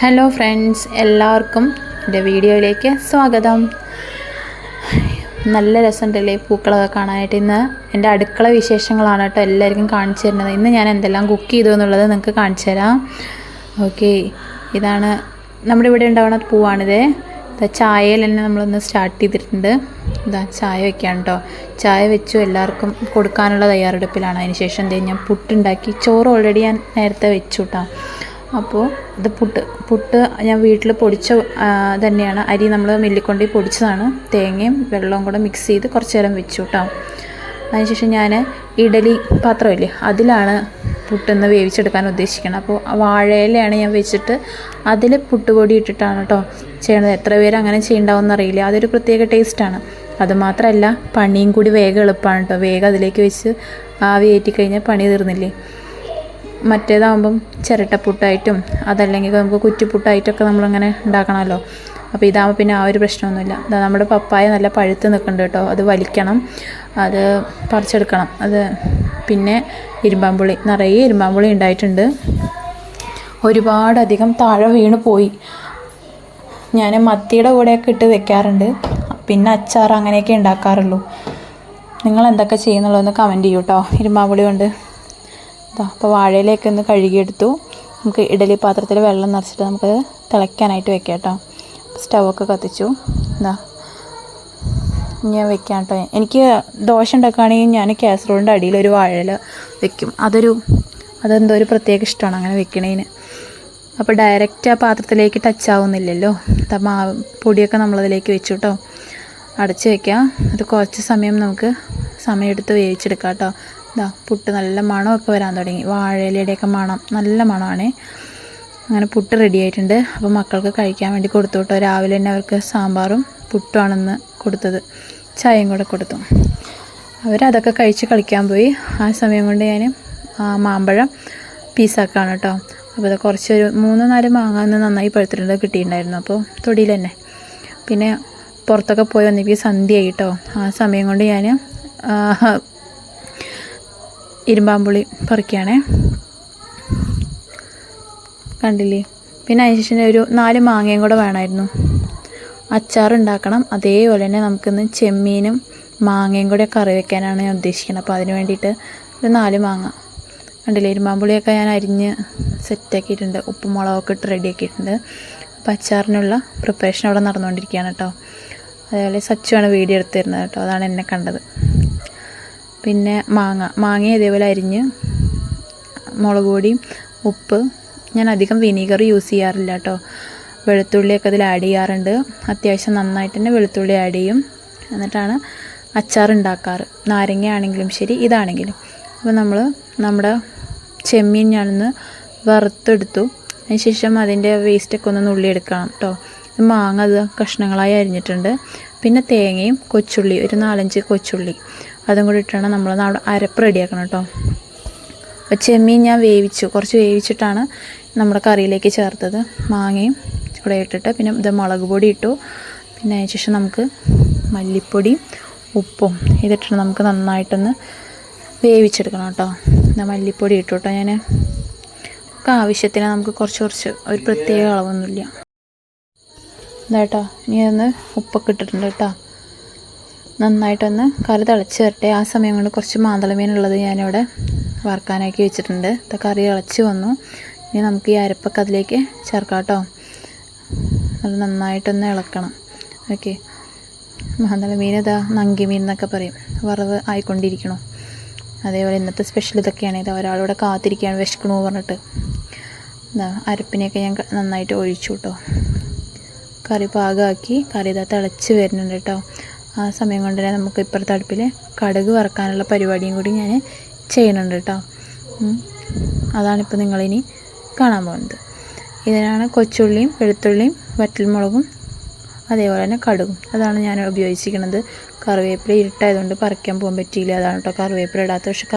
Hello friends എല്ലാവർക്കും എന്റെ വീഡിയോയിലേക്ക് സ്വാഗതം. നല്ല രസമുണ്ടല്ലേ പൂക്കളൊക്കെ കാണാനായിട്ട്. ഇന്ന് എന്റെ അടുക്കള വിശേഷങ്ങളാണ് കേട്ടോ എല്ലാവർക്കും കാണിച്ചു തരുന്നത്. ഇന്ന് ഞാൻ എന്തെല്ലാം കുക്ക് ചെയ്തു എന്നുള്ളത് നിങ്ങൾക്ക് കാണിച്ചു തരാം. ഓക്കെ ഇതാണ് നമ്മുടെ ഇവിടെ ഉണ്ടാവുന്ന പൂവാണിത്. ഇതാ ചായയിൽ തന്നെ നമ്മളൊന്ന് സ്റ്റാർട്ട് ചെയ്തിട്ടുണ്ട്. ഇതാ ചായ വെക്കുകയാണ് കേട്ടോ. ചായ വെച്ചു എല്ലാവർക്കും കൊടുക്കാനുള്ള തയ്യാറെടുപ്പിലാണ്. അതിന് ശേഷം എന്തെങ്കിലും ഞാൻ പുട്ടുണ്ടാക്കി. ചോറ് ഓൾറെഡി ഞാൻ നേരത്തെ വെച്ചു കേട്ടോ. അപ്പോൾ ഇത് പുട്ട്. പുട്ട് ഞാൻ വീട്ടിൽ പൊടിച്ച തന്നെയാണ്. അരി നമ്മൾ മില്ലിക്കൊണ്ടി പൊടിച്ചതാണ്. തേങ്ങയും വെള്ളവും കൂടെ മിക്സ് ചെയ്ത് കുറച്ച് നേരം വെച്ചു കേട്ടോ അതിനുശേഷം ഞാൻ ഇഡലി പാത്രമില്ലേ അതിലാണ് പുട്ടൊന്ന് വേവിച്ചെടുക്കാൻ ഉദ്ദേശിക്കുന്നത് അപ്പോൾ വാഴയിലാണ് ഞാൻ വെച്ചിട്ട് അതിൽ പുട്ടുപൊടി ഇട്ടിട്ടാണ് കേട്ടോ ചെയ്യണത്. എത്ര പേര് അങ്ങനെ ചെയ്യണ്ടാവുമെന്ന് അറിയില്ല. അതൊരു പ്രത്യേക ടേസ്റ്റാണ് അതുമാത്രമല്ല പണിയും കൂടി വേഗം എളുപ്പമാണ് കേട്ടോ വേഗം അതിലേക്ക് വെച്ച് ആവി ഏറ്റിക്കഴിഞ്ഞാൽ കഴിഞ്ഞാൽ പണി തീർന്നില്ലേ. മറ്റേതാകുമ്പം ചിരട്ടപ്പുട്ടായിട്ടും അതല്ലെങ്കിൽ നമുക്ക് കുറ്റിപ്പുട്ടായിട്ടൊക്കെ നമ്മളിങ്ങനെ ഉണ്ടാക്കണമല്ലോ. അപ്പോൾ ഇതാകുമ്പോൾ പിന്നെ ആ ഒരു പ്രശ്നമൊന്നുമില്ല. ഇതാ നമ്മുടെ പപ്പായ നല്ല പഴുത്ത് നിൽക്കുന്നുണ്ട് കേട്ടോ. അത് വലിക്കണം. അത് പറിച്ചെടുക്കണം. അത് പിന്നെ ഇരുമ്പാമ്പുളി. നിറയെ ഇരുമ്പാമ്പുളി ഉണ്ടായിട്ടുണ്ട്. ഒരുപാടധികം താഴെ വീണ് പോയി. ഞാൻ മത്തിയുടെ കൂടെയൊക്കെ ഇട്ട് വെക്കാറുണ്ട്. പിന്നെ അച്ചാർ അങ്ങനെയൊക്കെ ഉണ്ടാക്കാറുള്ളൂ. നിങ്ങൾ എന്തൊക്കെ ചെയ്യുന്നുള്ളതെന്ന് കമന്റ് ചെയ്യൂ കേട്ടോ. ഇരുമ്പാമ്പുളി കൊണ്ട്. അപ്പോൾ വാഴയിലേക്ക് ഒന്ന് കഴുകിയെടുത്തു. നമുക്ക് ഇഡലി പാത്രത്തിൽ വെള്ളം നിറച്ചിട്ട് നമുക്ക് തിളയ്ക്കാനായിട്ട് വെക്കാം കേട്ടോ. സ്റ്റൗവൊക്കെ കത്തിച്ചു. എന്താ ഞാൻ വെക്കാം കേട്ടോ. എനിക്ക് ദോശ ഉണ്ടാക്കുകയാണെങ്കിൽ ഞാൻ കാസറോളിന്റെ അടിയിൽ ഒരു വാഴയില വെക്കും. അതൊരു അതെന്തോ ഒരു പ്രത്യേക ഇഷ്ടമാണ് അങ്ങനെ വെക്കണേന്. അപ്പോൾ ഡയറക്റ്റ് ആ പാത്രത്തിലേക്ക് ടച്ച് ആവുന്നില്ലല്ലോ. മാവ് പൊടിയൊക്കെ നമ്മളതിലേക്ക് വെച്ചു കേട്ടോ. അടച്ച് വെക്കാം. അത് കുറച്ച് സമയം നമുക്ക് സമയമെടുത്ത് വേവിച്ചെടുക്കാം കേട്ടോ. ഇതാ പുട്ട് നല്ല മണമൊക്കെ വരാൻ തുടങ്ങി. വാഴയിലയുടെയൊക്കെ മണം നല്ല മണമാണ്. അങ്ങനെ പുട്ട് റെഡി ആയിട്ടുണ്ട്. അപ്പോൾ മക്കൾക്ക് കഴിക്കാൻ വേണ്ടി കൊടുത്തു കേട്ടോ. രാവിലെ തന്നെ അവർക്ക് സാമ്പാറും പുട്ടുമാണെന്ന് കൊടുത്തത്. ചായയും കൂടെ കൊടുത്തു. അവരതൊക്കെ കഴിച്ച് കളിക്കാൻ പോയി. ആ സമയം കൊണ്ട് ഞാൻ മാമ്പഴം പീസാക്കാണ് കേട്ടോ. അപ്പോൾ അത് കുറച്ചൊരു മൂന്ന് നാല് മാങ്ങ ഒന്ന് നന്നായി പഴുത്തിട്ടുണ്ട് കിട്ടിയിട്ടുണ്ടായിരുന്നു. അപ്പോൾ തൊടിയിൽ തന്നെ. പിന്നെ പുറത്തൊക്കെ പോയി വന്നപ്പോൾ സന്ധ്യയായി കേട്ടോ. ആ സമയം കൊണ്ട് ഞാൻ ഇരുമ്പാമ്പുളി പറിക്കുകയാണേ കണ്ടില്ലേ? പിന്നെ അതിന് ഒരു നാല് മാങ്ങയും കൂടെ വേണമായിരുന്നു. അച്ചാർ ഉണ്ടാക്കണം. അതേപോലെ തന്നെ നമുക്കിന്ന് ചെമ്മീനും മാങ്ങയും കൂടെ കറി വെക്കാനാണ് ഞാൻ ഉദ്ദേശിക്കുന്നത്. അപ്പോൾ അതിന് വേണ്ടിയിട്ട് ഒരു നാല് മാങ്ങ. കണ്ടില്ലേ? ഇരുമ്പാമ്പുളിയൊക്കെ ഞാൻ അരിഞ്ഞ് സെറ്റാക്കിയിട്ടുണ്ട്. ഉപ്പും മുളകൊക്കെ ഇട്ട് റെഡിയാക്കിയിട്ടുണ്ട്. അപ്പോൾ അച്ചാറിനുള്ള പ്രിപ്പറേഷൻ അവിടെ നടന്നുകൊണ്ടിരിക്കുകയാണ് കേട്ടോ. അതേപോലെ സച്ചുവാണ് വീഡിയോ എടുത്തിരുന്നത് കേട്ടോ. അതാണ് എന്നെ കണ്ടത്. പിന്നെ മാങ്ങ. മാങ്ങ ഇതേപോലെ അരിഞ്ഞ് മുളക് പൊടിയും ഉപ്പ്. ഞാൻ അധികം വിനീഗർ യൂസ് ചെയ്യാറില്ല കേട്ടോ വെളുത്തുള്ളിയൊക്കെ അതിൽ ആഡ് ചെയ്യാറുണ്ട്. അത്യാവശ്യം നന്നായിട്ട് തന്നെ വെളുത്തുള്ളി ആഡ് ചെയ്യും. എന്നിട്ടാണ് അച്ചാർ ഉണ്ടാക്കാറ്. നാരങ്ങ ആണെങ്കിലും ശരി ഇതാണെങ്കിലും. അപ്പോൾ നമ്മൾ നമ്മുടെ ചെമ്മീൻ ഞാനൊന്ന് വറുത്തെടുത്തു. അതിനുശേഷം അതിന്റെ വേസ്റ്റൊക്കെ ഒന്ന് നുള്ളിയെടുക്കണം കേട്ടോ മാങ്ങ അത് കഷ്ണങ്ങളായി അരിഞ്ഞിട്ടുണ്ട്. പിന്നെ തേങ്ങയും കൊച്ചുള്ളി ഒരു നാലഞ്ച് കൊച്ചുള്ളി. അതും കൂടി ഇട്ടാണ് നമ്മൾ അരപ്പ് റെഡിയാക്കണം കേട്ടോ. അപ്പോൾ ചെമ്മീൻ ഞാൻ വേവിച്ചു. കുറച്ച് വേവിച്ചിട്ടാണ് നമ്മുടെ കറിയിലേക്ക് ചേർത്തത്. മാങ്ങയും കൂടെ ഇട്ടിട്ട് പിന്നെ ഇത് മുളക് പൊടി ഇട്ടു. പിന്നെ അതിന് ശേഷം നമുക്ക് മല്ലിപ്പൊടിയും ഉപ്പും ഇതിട്ടിട്ട് നമുക്ക് നന്നായിട്ടൊന്ന് വേവിച്ചെടുക്കണം കേട്ടോ. എന്നാൽ മല്ലിപ്പൊടി ഇട്ടു കേട്ടോ ഞാൻ ആവശ്യത്തിന് നമുക്ക് കുറച്ച് കുറച്ച് ഒരു പ്രത്യേക അളവൊന്നുമില്ല. ഇതാട്ടോ. ഇനി ഒന്ന് ഉപ്പൊക്കെ ഇട്ടിട്ടുണ്ട് കേട്ടോ. നന്നായിട്ടൊന്ന് കറി തിളച്ച് വരട്ടെ. ആ സമയം കൊണ്ട് കുറച്ച് മാന്തളമീനുള്ളത് ഞാനിവിടെ വറുക്കാനാക്കി വെച്ചിട്ടുണ്ട്. കറി തിളച്ച് വന്നു. ഇനി നമുക്ക് ഈ അരപ്പൊക്കെ അതിലേക്ക് ചേർക്കാം കേട്ടോ. അത് നന്നായിട്ടൊന്ന് ഇളക്കണം. ഓക്കെ. മാന്തള മീൻ ഇതാ നങ്കി മീൻ എന്നൊക്കെ പറയും. വറവ് ആയിക്കൊണ്ടിരിക്കണം. അതേപോലെ ഇന്നത്തെ സ്പെഷ്യൽ ഇതൊക്കെയാണ്. ഇത് ഒരാളിവിടെ കാത്തിരിക്കുകയാണ് വിശക്കണു പറഞ്ഞിട്ട്. അരപ്പിനെയൊക്കെ ഞാൻ നന്നായിട്ട് ഒഴിച്ചു കേട്ടോ. കറി പാകമാക്കി കറി ഇതാ തിളച്ച് വരുന്നുണ്ട് കേട്ടോ. ആ സമയം കൊണ്ട് തന്നെ നമുക്ക് ഇപ്പുറത്തെ അടുപ്പിൽ കടുക് വറക്കാനുള്ള പരിപാടിയും കൂടി ഞാൻ ചെയ്യുന്നുണ്ട് കേട്ടോ. അതാണിപ്പോൾ നിങ്ങളിനി കാണാൻ പോകുന്നത്. ഇതിനാണ് കൊച്ചുള്ളിയും വെളുത്തുള്ളിയും വറ്റൽമുളകും അതേപോലെ തന്നെ കടുകും. അതാണ് ഞാൻ ഉപയോഗിച്ചിരിക്കുന്നത്. കറിവേപ്പില ഇരുട്ടായതുകൊണ്ട് പറിക്കാൻ പോകാൻ പറ്റിയില്ല. അതാണ് കേട്ടോ കറിവേപ്പില ഇടാത്ത പക്ഷെ